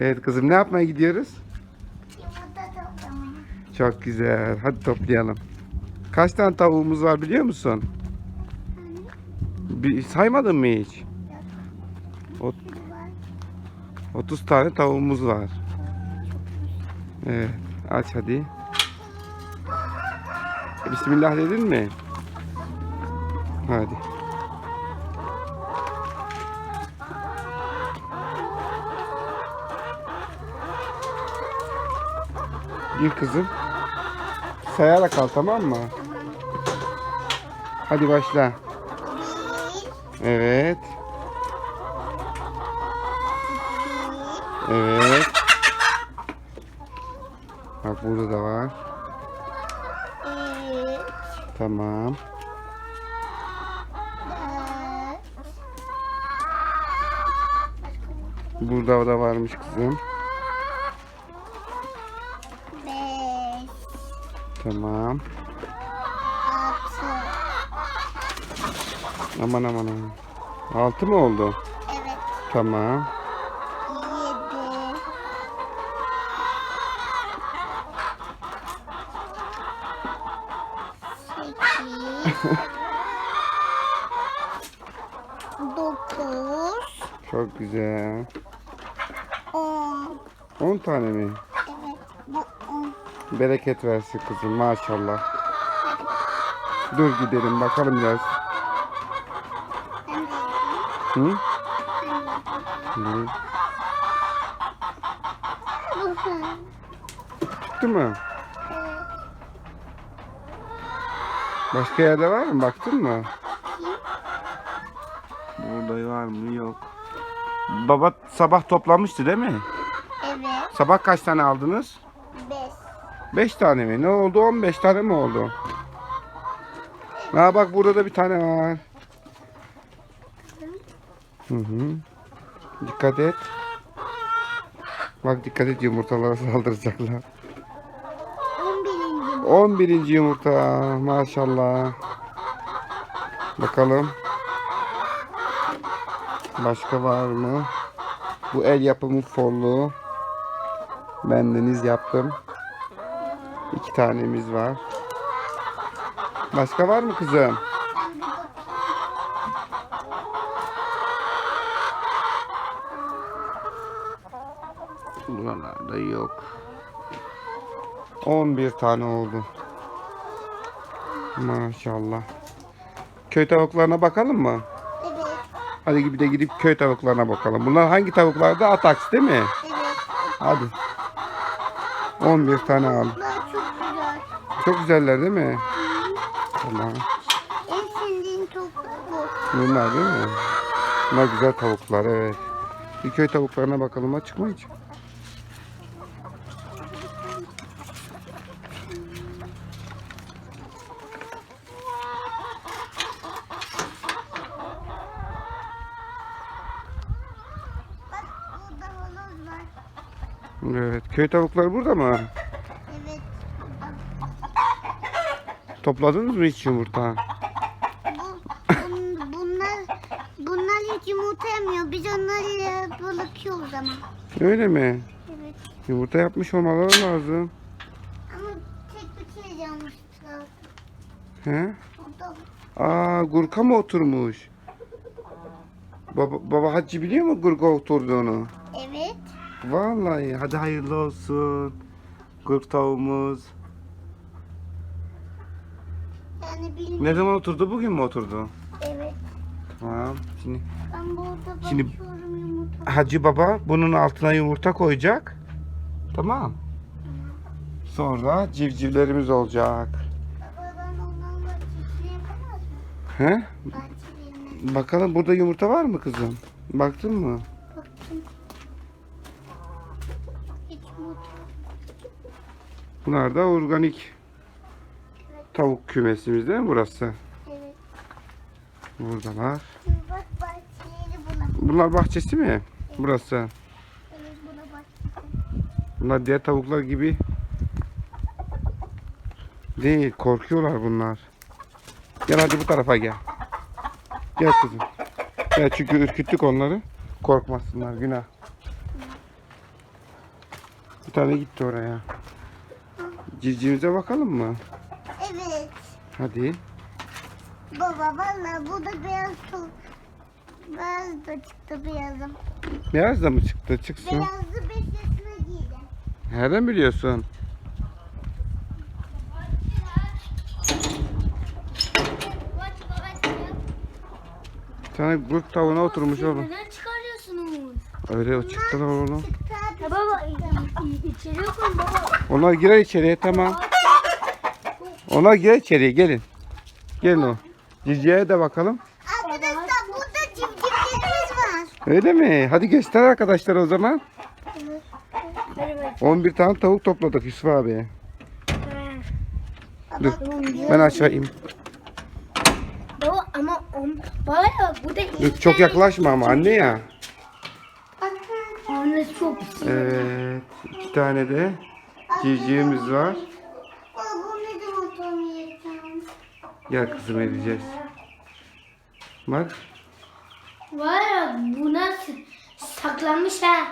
Evet kızım ne yapmaya gidiyoruz? Yumurta toplamaya. Çok güzel. Hadi toplayalım. Kaç tane tavuğumuz var biliyor musun? Bir, saymadın mı hiç? Ot- Var. 30 tane tavuğumuz var. Evet. Aç hadi. Bismillah dedin mi? Hadi. Gir kızım. Sayarak al tamam mı? Hadi başla. Evet. Evet. Bak burada da var. Tamam. Burada da varmış kızım. Tamam. altı. Aman aman aman. Altı mı oldu? Evet. Tamam. Yedi. Sekiz. Dokuz. Çok güzel. On. 10 tane mi? Bereket versin kızım maşallah. Dur gidelim bakalım biraz. Hı? Hı. Çıktı mı? Evet. Başka yerde var mı? Baktın mı? Burada var mı? Yok. Baba sabah toplamıştı değil mi? Evet. Sabah kaç tane aldınız? Beş. 5 tane mi? Ne oldu? 15 tane mi oldu? Ha bak burada da bir tane var. Hı hı. Dikkat et. Bak dikkat et yumurtalara saldıracaklar. On birinci. 11. yumurta maşallah. Bakalım. Başka var mı? Bu el yapımı follu. Bendeniz yaptım. İki tanemiz var. Başka var mı kızım? Buralarda yok. 11 tane oldu. Maşallah. Köy tavuklarına bakalım mı? Evet. Hadi bir de gidip köy tavuklarına bakalım. Bunlar hangi tavuklardı? Ataks değil mi? Evet. Hadi. 11 tane al. Çok güzel. Çok güzeller değil mi? Tamam. En sevdiğim toplu bu. Bunlar değil mi? Bunlar güzel tavuklar evet. Bir köy tavuklarına bakalım açık mı hiç? Evet. Köy tavukları burada mı? Topladınız mı hiç yumurta? Bu, bun- bunlar bunlar hiç yumurta yemiyor. Biz onları bırakıyoruz ama. Öyle mi? Evet. Yumurta yapmış olmaları lazım. Ama tek bir şey yanmıştı. He? Burada Aa Gurka mı oturmuş? Baba, baba Hacı biliyor mu Gurka oturduğunu? Evet. Vallahi hadi hayırlı olsun. Gurk tavuğumuz. Ne zaman oturdu? Bugün mü oturdu? Evet. Tamam. Şimdi Ben burada Şimdi- bakıyorum yumurta. Hacı baba bunun altına yumurta koyacak. Tamam. Sonra civcivlerimiz olacak. Baba ben onlarla çiftliği yapamaz mı? He? Bakalım burada yumurta var mı kızım? Baktın mı? baktım. Hiç. Bunlar da organik tavuk kümesimiz değil mi burası? Evet. Buradalar. Bak bahçeleri buna. Bunlar bahçesi mi? Burası. Evet buna bahçesi. Bunlar diğer tavuklar gibi değil. Korkuyorlar bunlar. Gel hadi bu tarafa gel. Gel kızım. Gel çünkü ürküttük onları. Korkmasınlar günah. Bir tane gitti oraya. Civcivimize bakalım mı? Hadi. Baba valla bu da beyaz tavuk. Beyaz da çıktı beyazım. Beyaz da mı çıktı? Çıksın. Beyazlı 5 yaşına giydim. Nereden biliyorsun? Tane grup tavuğuna oturmuş oğlum. Neden çıkarıyorsunuz? Öyle o çıktılar oğlum. Çıktı baba içeri koyun baba. Onlar girer içeriye tamam. Onlar girer içeriye gelin. Gelin o. Ciciye de bakalım. Arkadaşlar burada civcivlerimiz var. Öyle mi? Hadi göster arkadaşlar o zaman. Benim 11 tane tavuk topladık Yusuf abi. Dur ben açayım. Baba ama on, baba ya bu da Dur, çok yaklaşma ama anne ya. Anne çok Evet. iki tane de civcivimiz var. Baba bu ne zaman tam yiyeceğim? Gel kızım edeceğiz. Bak. Var buna s- saklanmış ha.